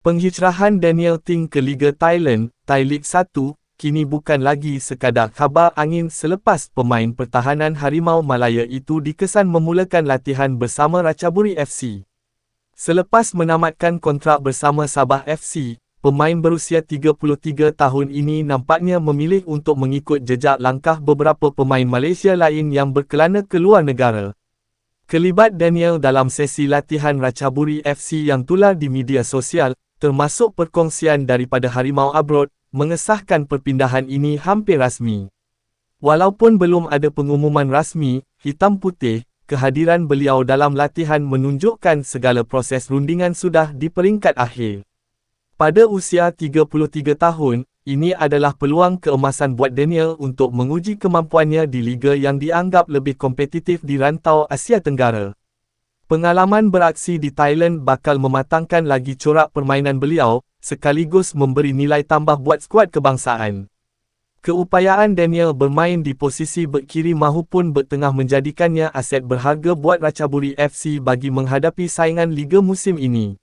Penghijrahan Daniel Ting ke Liga Thailand, Thai League 1, kini bukan lagi sekadar khabar angin selepas pemain pertahanan Harimau Malaya itu dikesan memulakan latihan bersama Ratchaburi FC. Selepas menamatkan kontrak bersama Sabah FC, pemain berusia 33 tahun ini nampaknya memilih untuk mengikut jejak langkah beberapa pemain Malaysia lain yang berkelana ke luar negara. Kelibat Daniel dalam sesi latihan Ratchaburi FC yang tular di media sosial, termasuk perkongsian daripada Harimau Abroad, mengesahkan perpindahan ini hampir rasmi. Walaupun belum ada pengumuman rasmi, hitam putih, kehadiran beliau dalam latihan menunjukkan segala proses rundingan sudah di peringkat akhir. Pada usia 33 tahun, ini adalah peluang keemasan buat Daniel untuk menguji kemampuannya di liga yang dianggap lebih kompetitif di rantau Asia Tenggara. Pengalaman beraksi di Thailand bakal mematangkan lagi corak permainan beliau, sekaligus memberi nilai tambah buat skuad kebangsaan. Keupayaan Daniel bermain di posisi bek kiri mahupun bek tengah menjadikannya aset berharga buat Ratchaburi FC bagi menghadapi saingan liga musim ini.